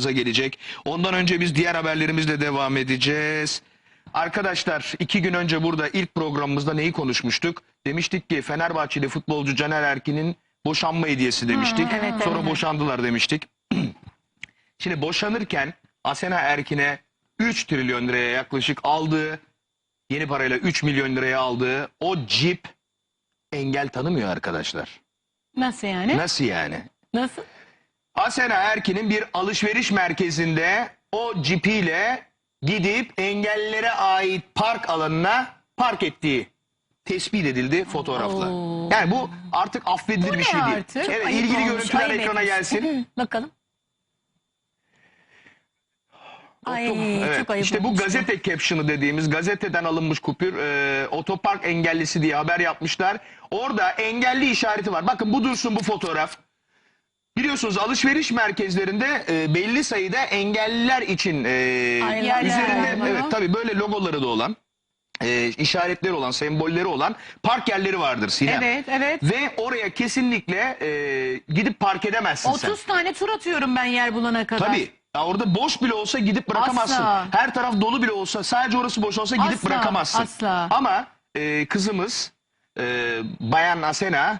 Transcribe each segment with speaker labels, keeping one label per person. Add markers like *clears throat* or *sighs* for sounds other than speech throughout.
Speaker 1: gelecek. Ondan önce biz diğer haberlerimizle devam edeceğiz. Arkadaşlar iki gün önce burada ilk programımızda neyi konuşmuştuk? Demiştik ki Fenerbahçeli futbolcu Caner Erkin'in boşanma hediyesi demiştik.
Speaker 2: evet,
Speaker 1: Sonra
Speaker 2: evet.
Speaker 1: boşandılar demiştik. *clears throat* Şimdi boşanırken Asena Erkin'e 3 trilyon liraya yaklaşık aldığı yeni parayla 3 milyon liraya aldığı o Jeep engel tanımıyor arkadaşlar.
Speaker 2: Nasıl yani?
Speaker 1: Nasıl yani?
Speaker 2: Nasıl?
Speaker 1: Asena Erkin'in bir alışveriş merkezinde o cipiyle gidip engellilere ait park alanına park ettiği tespit edildi fotoğrafla.
Speaker 2: Oo.
Speaker 1: Yani bu artık affedilir
Speaker 2: Bu
Speaker 1: bir
Speaker 2: ne
Speaker 1: şey değil.
Speaker 2: artık?
Speaker 1: Evet,
Speaker 2: Ayıp
Speaker 1: ilgili
Speaker 2: olmuş,
Speaker 1: görüntüler
Speaker 2: ayıp
Speaker 1: ekrana
Speaker 2: etmiş.
Speaker 1: gelsin.
Speaker 2: Bakalım. Ay
Speaker 1: Evet,
Speaker 2: çok ayıp
Speaker 1: işte bu
Speaker 2: olmuş.
Speaker 1: gazete caption'ı dediğimiz gazeteden alınmış kupür e, otopark engellisi diye haber yapmışlar. Orada engelli işareti var. Bakın bu dursun bu fotoğraf. Biliyorsunuz alışveriş merkezlerinde e, belli sayıda engelliler için e,
Speaker 2: Yerler
Speaker 1: üzerinde
Speaker 2: var.
Speaker 1: evet tabii böyle logoları da olan e, işaretleri olan sembolleri olan park yerleri vardır Sinem.
Speaker 3: Evet evet.
Speaker 1: Ve oraya kesinlikle e, gidip park edemezsin sen.
Speaker 3: 30 tane tur atıyorum ben yer bulana kadar.
Speaker 1: Tabii. Ya orada boş bile olsa gidip bırakamazsın.
Speaker 3: Asla.
Speaker 1: Her taraf dolu bile olsa sadece orası boş olsa gidip
Speaker 3: Asla,
Speaker 1: bırakamazsın.
Speaker 3: asla.
Speaker 1: Ama e, kızımız e, Bayan Asena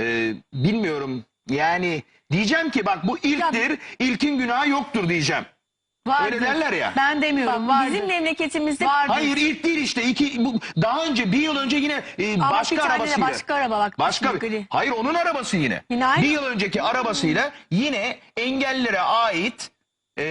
Speaker 1: e, bilmiyorum yani diyeceğim ki bak bu ilktir ilkin günahı yoktur diyeceğim.
Speaker 3: Vardır.
Speaker 1: Öyle derler ya.
Speaker 3: Ben demiyorum
Speaker 2: Bak,
Speaker 3: vardır.
Speaker 2: bizim memleketimizde
Speaker 3: Vardır.
Speaker 1: Hayır ilk değil işte iki bu daha önce bir yıl önce yine e,
Speaker 2: Ama bir
Speaker 1: başka
Speaker 2: tane de
Speaker 1: arabasıyla.
Speaker 2: başka araba bak.
Speaker 1: Başka. Hayır onun arabası yine.
Speaker 2: Yine aynı
Speaker 1: bir yıl önceki arabasıyla yine engellilere ait e,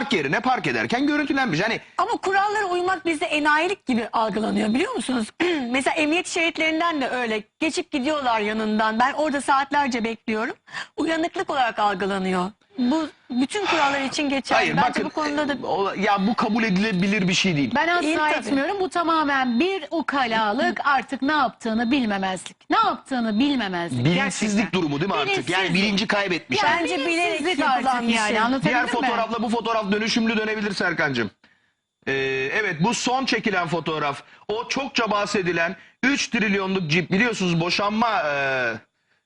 Speaker 1: park yerine park ederken görüntülenmiş. Hani
Speaker 2: Ama kurallara uymak bizde enayilik gibi algılanıyor biliyor musunuz? *clears throat* Mesela emniyet şeritlerinden de öyle. Geçip gidiyorlar yanından. Ben orada saatlerce bekliyorum. Uyanıklık olarak algılanıyor. Bu bütün kurallar için geçerli.
Speaker 1: hayır
Speaker 2: Bence
Speaker 1: bakın
Speaker 2: bu konuda da
Speaker 1: e, o- ya bu kabul edilebilir bir şey değil.
Speaker 3: Ben asla
Speaker 2: İyi
Speaker 3: etmiyorum. Bu tamamen bir ukalalık artık ne yaptığını bilmemezlik. Ne yaptığını bilmemezlik.
Speaker 1: Bilinçsizlik
Speaker 3: gerçekten.
Speaker 1: durumu değil mi artık? Yani
Speaker 3: Bilinçsizlik.
Speaker 1: bilinci kaybetmiş.
Speaker 3: Yani
Speaker 2: Bence bilerek
Speaker 3: bilinçsizlik
Speaker 2: yapılan
Speaker 3: artık
Speaker 2: bir
Speaker 3: yani
Speaker 2: şey.
Speaker 3: anlatabildim
Speaker 1: Diğer
Speaker 3: mi?
Speaker 1: fotoğrafla bu fotoğraf dönüşümlü dönebilir Serkan'cığım. Ee, evet bu son çekilen fotoğraf. O çokça bahsedilen 3 trilyonluk cip biliyorsunuz boşanma e,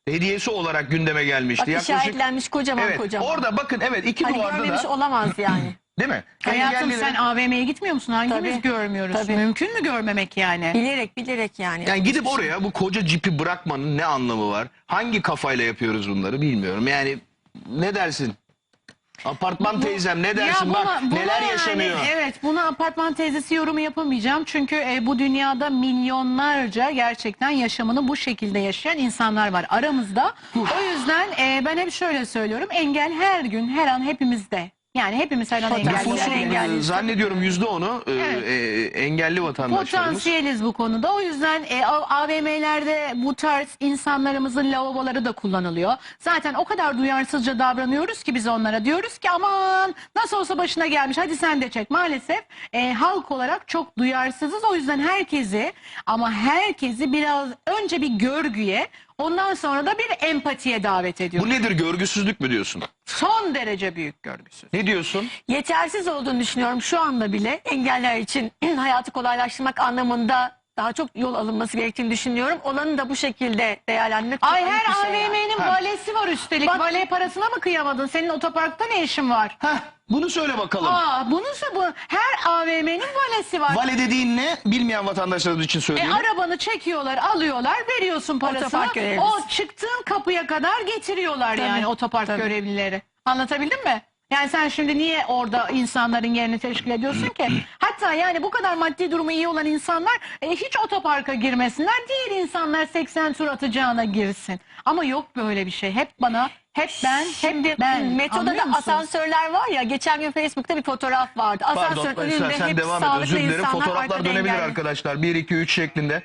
Speaker 1: hediyesi olarak gündeme gelmişti.
Speaker 2: bak işaretlenmiş kocaman
Speaker 1: evet,
Speaker 2: kocaman.
Speaker 1: Orada bakın evet iki
Speaker 2: hani
Speaker 1: duvarda
Speaker 2: görmemiş
Speaker 1: da
Speaker 2: olamaz yani. *laughs*
Speaker 1: değil mi?
Speaker 3: Hayatım
Speaker 1: Engellilerin-
Speaker 3: sen AVM'ye gitmiyor musun? Hangimiz
Speaker 2: Tabii.
Speaker 3: görmüyoruz?
Speaker 2: Tabii.
Speaker 3: Mümkün mü görmemek yani?
Speaker 2: bilerek bilerek yani.
Speaker 1: Yani gidip oraya bu koca cipi bırakmanın ne anlamı var? Hangi kafayla yapıyoruz bunları bilmiyorum. Yani ne dersin? Apartman teyzem ne dersin?
Speaker 3: Ya
Speaker 1: Bak
Speaker 3: buna- buna
Speaker 1: neler
Speaker 3: yani,
Speaker 1: yaşanıyor.
Speaker 3: evet buna apartman teyzesi yorumu yapamayacağım. Çünkü e, bu dünyada milyonlarca gerçekten yaşamını bu şekilde yaşayan insanlar var aramızda. o yüzden e, ben hep şöyle söylüyorum. Engel her gün her an hepimizde. Yani hepimiz her an.
Speaker 1: Nüfusun e,
Speaker 2: engelli.
Speaker 1: zannediyorum yüzde onu e,
Speaker 3: Evet.
Speaker 1: e, engelli vatandaşlarımız.
Speaker 3: Potansiyeliz bu konuda. O yüzden e, A- AVM'lerde bu tarz insanlarımızın lavaboları da kullanılıyor. Zaten o kadar duyarsızca davranıyoruz ki biz onlara diyoruz ki aman nasıl olsa başına gelmiş hadi sen de çek. Maalesef e, halk olarak çok duyarsızız. O yüzden herkesi ama herkesi biraz önce bir görgüye ondan sonra da bir empatiye davet ediyoruz.
Speaker 1: Bu nedir görgüsüzlük mü diyorsun?
Speaker 3: Son derece büyük görgüsüz.
Speaker 1: Ne diyorsun?
Speaker 2: yetersiz olduğunu düşünüyorum şu anda bile engeller için *clears throat* hayatı kolaylaştırmak anlamında daha çok yol alınması gerektiğini düşünüyorum. Olanı da bu şekilde değerlendirmek çok
Speaker 3: Ay
Speaker 2: ayıp
Speaker 3: her
Speaker 2: bir şey.
Speaker 3: AVM'nin valesi var üstelik.
Speaker 2: Bak-
Speaker 3: Vale parasına mı kıyamadın? Senin otoparkta ne işin var?
Speaker 1: Heh, bunu söyle bakalım.
Speaker 3: Aa, bunu bu her AVM'nin valesi var.
Speaker 1: Vale dediğin ne? Bilmeyen vatandaşlarımız için
Speaker 3: E,
Speaker 1: söylüyorum.
Speaker 3: arabanı çekiyorlar, alıyorlar, veriyorsun parasını.
Speaker 2: Otopark görevlisi.
Speaker 3: O çıktığın kapıya kadar getiriyorlar
Speaker 2: Tabii,
Speaker 3: yani otopark
Speaker 2: tabii.
Speaker 3: görevlileri. Anlatabildim mi? Yani sen şimdi niye orada insanların yerini teşkil ediyorsun ki? *clears throat* Hatta yani bu kadar maddi durumu iyi olan insanlar e, hiç otoparka girmesinler. Diğer insanlar 80 tur atacağına girsin. Ama yok böyle bir şey. Hep bana, hep ben, hep de ben.
Speaker 2: Metoda
Speaker 3: Anlıyor
Speaker 2: da
Speaker 3: musun?
Speaker 2: asansörler var ya geçen gün Facebook'ta bir fotoğraf vardı. Asansörün
Speaker 1: Pardon
Speaker 2: önünde
Speaker 1: sen
Speaker 2: hep
Speaker 1: devam et.
Speaker 2: sağlıklı
Speaker 1: Özür dilerim.
Speaker 2: insanlar
Speaker 1: Fotoğraflar
Speaker 2: arkada
Speaker 1: dönebilir
Speaker 2: engelli.
Speaker 1: arkadaşlar. 1, 2, 3 şeklinde.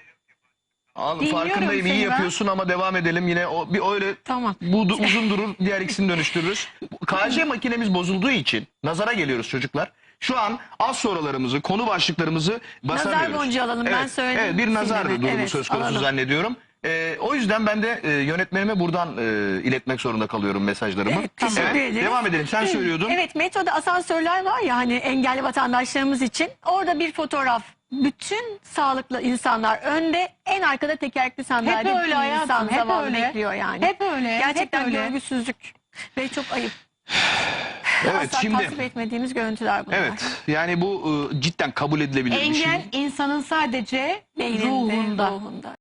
Speaker 3: Dinliyorum
Speaker 1: farkındayım iyi
Speaker 3: seni ben.
Speaker 1: yapıyorsun ama devam edelim. Yine o bir öyle
Speaker 2: Tamam.
Speaker 1: bu du- uzun durur diğer ikisini dönüştürürüz. KJ makinemiz bozulduğu için nazara geliyoruz çocuklar. Şu an az sorularımızı, konu başlıklarımızı basamıyoruz.
Speaker 2: boncuğu alalım, ben söyledim
Speaker 1: Evet bir nazar
Speaker 2: Sinem'e.
Speaker 1: durumu
Speaker 2: Evet,
Speaker 1: söz konusu
Speaker 2: alalım.
Speaker 1: zannediyorum. Ee, o yüzden ben de e, yönetmenime buradan e, iletmek zorunda kalıyorum mesajlarımı.
Speaker 2: Evet, teşekkür ederiz.
Speaker 1: Devam edelim. Sen söylüyordun.
Speaker 2: Evet metroda asansörler var ya hani engelli vatandaşlarımız için. Orada bir fotoğraf. Bütün sağlıklı insanlar önde en arkada tekerlekli sandalyede
Speaker 3: Hep öyle hayatım,
Speaker 2: insan
Speaker 3: hep
Speaker 2: zavallı
Speaker 3: öyle.
Speaker 2: bekliyor yani.
Speaker 3: Hep öyle, hep
Speaker 2: Gerçekten
Speaker 3: öyle.
Speaker 2: görgüsüzlük ve çok ayıp. *sighs*
Speaker 1: Evet
Speaker 2: Asla
Speaker 1: şimdi
Speaker 2: tasvip etmediğimiz görüntüler bunlar.
Speaker 1: evet yani bu e, cidden kabul edilebilir bir şey.
Speaker 3: Engel insanın sadece
Speaker 2: Beyninde,
Speaker 3: ruhunda.
Speaker 2: ruhunda.